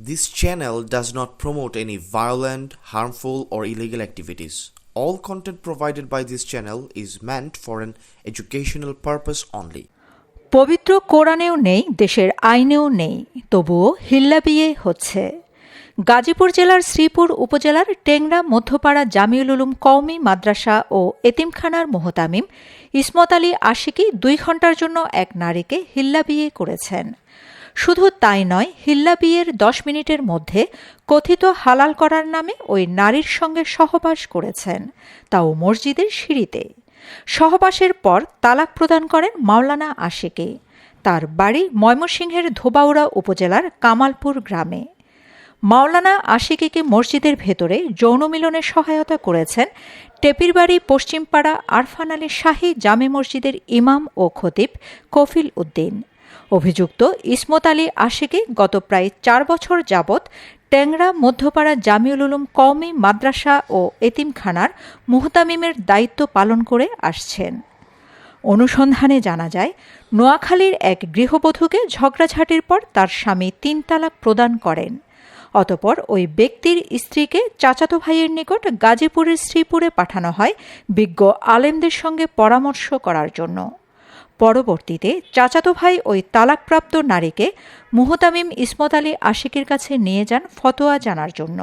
This channel does not promote any violent, harmful, or illegal activities. All content provided by this channel is meant for an educational purpose only. পবিত্র কোরআনেও নেই দেশের আইনেও নেই তবুও হিল্লা বিয়ে হচ্ছে গাজীপুর জেলার শ্রীপুর উপজেলার টেংরা মধ্যপাড়া জামিউল উলুম কওমি মাদ্রাসা ও এতিমখানার মোহতামিম ইসমত আলী আশিকি দুই ঘণ্টার জন্য এক নারীকে হিল্লা বিয়ে করেছেন শুধু তাই নয়, হিল্লা বিয়ের দশ মিনিটের মধ্যে কথিত হালাল করার নামে ওই নারীর সঙ্গে সহবাস করেছেন তাও মসজিদের সিঁড়িতে। সহবাসের পর তালাক প্রদান করেন মাওলানা আশিকে। তার বাড়ি ময়মনসিংহের ধোবাউড়া উপজেলার কামালপুর গ্রামে। মাওলানা আশিকিকে মসজিদের ভেতরে যৌন মিলনে সহায়তা করেছেন টেপিরবাড়ি পশ্চিমপাড়া আরফান আলী শাহী জামে মসজিদের ইমাম ও খতিব কফিল উদ্দিন। অভিযুক্ত ইসমত আলী আশিকি গত প্রায় চার বছর যাবৎ ট্যাংরা, মধ্যপাড়া জামিউল উলুম কওমি মাদ্রাসা ও এতিমখানার মুহতামিমের দায়িত্ব পালন করে আসছেন। অনুসন্ধানে জানা যায়, নোয়াখালীর এক গৃহবধূকে ঝগড়াঝাটির পর তার স্বামী তিন তালাক প্রদান করেন। অতপর ওই ব্যক্তির স্ত্রীকে চাচাতো ভাইয়ের নিকট গাজীপুরের শ্রীপুরে পাঠানো হয় বিজ্ঞ আলেমদের সঙ্গে পরামর্শ করার জন্য। পরবর্তীতে চাচাতো ভাই ওই তালাকপ্রাপ্ত নারীকে মুহতামিম ইসমত আলী আশিকের কাছে নিয়ে যান ফতোয়া জানার জন্য।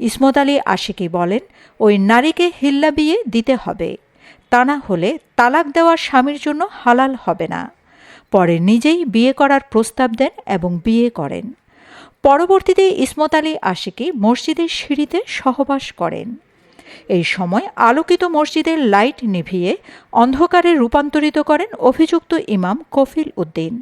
ইসমত আলী আশিকি বলেন, ওই নারীকে হিল্লা বিয়ে দিতে হবে। তা না হলে তালাক দেওয়া স্বামীর জন্য হালাল হবে না। পরে নিজেই বিয়ে করার প্রস্তাব দেন এবং বিয়ে করেন। পরবর্তীতে ইসমত আলী আশিকি মসজিদের সিঁড়িতে সহবাস করেন। এই সময় আলোকিত মসজিদের লাইট নিভিয়ে অন্ধকারে রূপান্তরিত করেন অভিযুক্ত ইমাম কফিল উদ্দিন।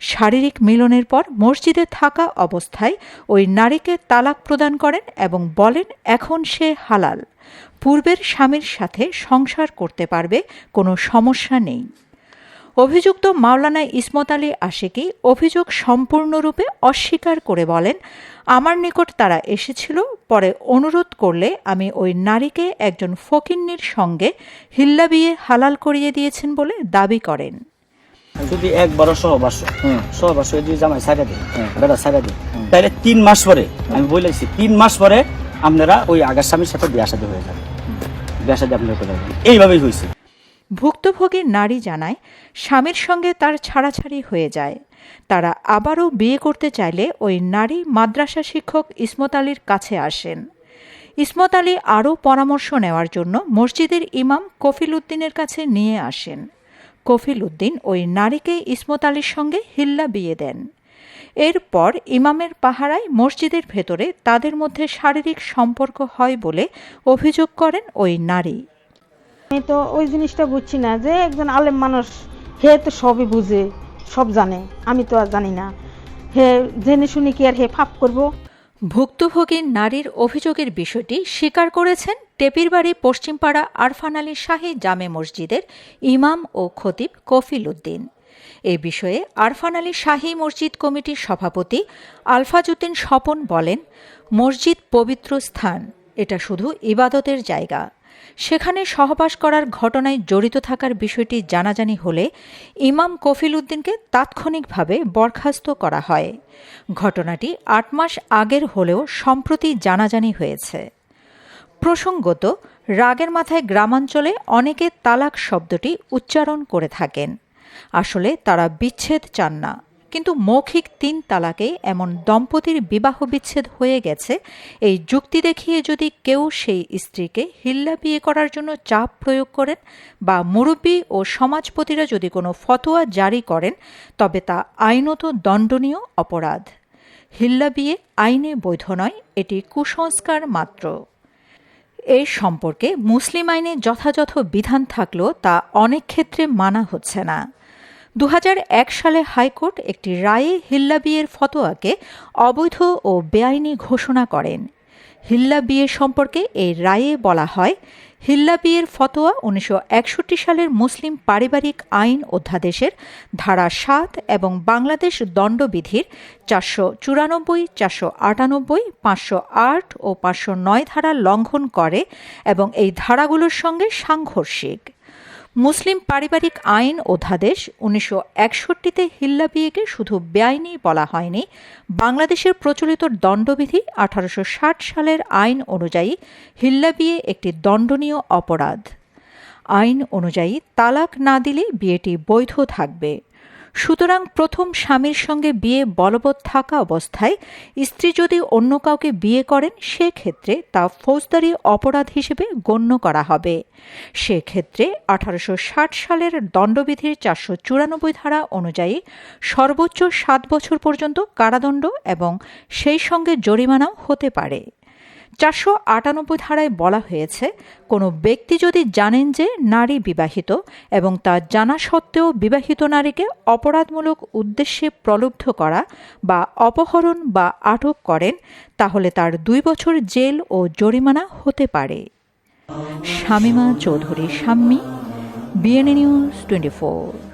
শারীরিক মিলনের পর মসজিদে থাকা অবস্থায় ওই নারীকে তালাক প্রদান করেন এবং বলেন, এখন সে হালাল। পূর্বের স্বামীর সাথে সংসার করতে পারবে, কোনো সমস্যা নেই। অভিযুক্ত মাওলানা ইসমত আলী আশিকি অভিযোগ সম্পূর্ণরূপে অস্বীকার করে বলেন আমার নিকট তারা এসেছিল পরে অনুরোধ করলে আমি ওই নারীকে একজন ফকিন্নির সঙ্গে হিল্লা বিয়ে হালাল করিয়ে দিয়েছেন বলে দাবি করেন। যদি একবারও সহবাস সহবাস হয়ে যদি জামাই সাইডা দেয় বেড়া সাইডা দেয় তাহলে তিন মাস পরে আমি বলেছি তিন মাস পরে আপনারা ওই আগার স্বামীর সাথে বিয়া সাথে হয়ে যাবে। বিয়া সাথে আপনারা করে এইভাবেই হয়েছে। ভুক্তভোগী নারী জানায়, স্বামীর সঙ্গে তার ছাড়াছাড়ি হয়ে যায়। তারা আবারও বিয়ে করতে চাইলে ওই নারী মাদ্রাসা শিক্ষক ইসমত আলীর কাছে আসেন। ইসমত আলী আরও পরামর্শ নেওয়ার জন্য মসজিদের ইমাম কফিল উদ্দিনের কাছে নিয়ে আসেন। কফিল উদ্দিন ওই নারীকে ইসমত আলীর সঙ্গে হিল্লা বিয়ে দেন। এরপর ইমামের পাহারায় মসজিদের ভেতরে তাদের মধ্যে শারীরিক সম্পর্ক হয় বলে অভিযোগ করেন ওই নারী। আমি তো ওই জিনিসটা বুঝছি না যে একজন আলেম মানুষ, হে তো সবই বুঝে, সব জানে। আমি তো আর জানি না। হে জেনে শুনে কি আর হে ফাপ করব? ভুক্তভোগী নারীর অভিযোগের বিষয়টি স্বীকার করেছেন টেপিরবাড়ি পশ্চিমপাড়া আরফান আলী শাহী জামে মসজিদের ইমাম ও খতিব কফিল উদ্দিন। এ বিষয়ে আরফান আলী শাহী মসজিদ কমিটির সভাপতি আলফাজউদ্দিন স্বপন বলেন, মসজিদ পবিত্র স্থান, এটা শুধু ইবাদতের জায়গা। সেখানে সহবাস করার ঘটনায় জড়িত থাকার বিষয়টি জানাজানি হলে ইমাম কফিল উদ্দিনকে তাৎক্ষণিকভাবে বরখাস্ত করা হয়। ঘটনাটি আট মাস আগের হলেও সম্প্রতি জানাজানি হয়েছে। প্রসঙ্গত, রাগের মাথায় গ্রামাঞ্চলে অনেকে তালাক শব্দটি উচ্চারণ করে থাকেন। আসলে তারা বিচ্ছেদ চান না। কিন্তু মৌখিক তিন তালাকে এমন দম্পতির বিবাহ বিচ্ছেদ হয়ে গেছে। এই যুক্তি দেখিয়ে যদি কেউ সেই স্ত্রীকে হিল্লা বিয়ে করার জন্য চাপ প্রয়োগ করেন বা মুরব্বী ও সমাজপতিরা যদি কোনো ফতোয়া জারি করেন, তবে তা আইনত দণ্ডনীয় অপরাধ। হিল্লা বিয়ে আইনে বৈধ নয়, এটি কুসংস্কার মাত্র। এই সম্পর্কে মুসলিম আইনে যথাযথ বিধান থাকলেও তা অনেক ক্ষেত্রে মানা হচ্ছে না। দু হাজার এক সালে হাইকোর্ট একটি রায়ে হিল্লা বিয়ের ফতোয়াকে অবৈধ ও বেআইনি ঘোষণা করেন। হিল্লা বিয়ে সম্পর্কে এই রায়ে বলা হয় হিল্লা বিয়ের ফতোয়া উনিশশো একষট্টি সালের মুসলিম পারিবারিক আইন অধ্যাদেশের ধারা সাত এবং বাংলাদেশ দণ্ডবিধির চারশো চুরানব্বই, চারশো আটানব্বই, পাঁচশো আট ও পাঁচশো নয় ধারা লঙ্ঘন করে এবং এই ধারাগুলোর সঙ্গে সাংঘর্ষিক। মুসলিম পারিবারিক আইন অধ্যাদেশ উনিশশো একষট্টিতে হিল্লা বিয়েকে শুধু বেআইনি বলা হয়নি, বাংলাদেশের প্রচলিত দণ্ডবিধি আঠারোশো ষাট সালের আইন অনুযায়ী হিল্লা বিয়ে একটি দণ্ডনীয় অপরাধ। আইন অনুযায়ী তালাক না দিলে বিয়েটি বৈধ থাকবে। সুতরাং প্রথম স্বামীর সঙ্গে বিয়ে বলবৎ থাকা অবস্থায় স্ত্রী যদি অন্য কাউকে বিয়ে করেন, সেক্ষেত্রে তা ফৌজদারি অপরাধ হিসেবে গণ্য করা হবে। সেক্ষেত্রে আঠারোশো ষাট সালের দণ্ডবিধির চারশো চুরানব্বই ধারা অনুযায়ী সর্বোচ্চ সাত বছর পর্যন্ত কারাদণ্ড এবং সেই সঙ্গে জরিমানাও হতে পারে। চারশো আটানব্বই ধারায় বলা হয়েছে, কোনো ব্যক্তি যদি জানেন যে নারী বিবাহিত এবং তা জানা সত্ত্বেও বিবাহিত নারীকে অপরাধমূলক উদ্দেশ্যে প্রলুব্ধ করা বা অপহরণ বা আটক করেন, তাহলে তার দুই বছর জেল ও জরিমানা হতে পারে। Shamima Chowdhury, Shammi BNA news twenty four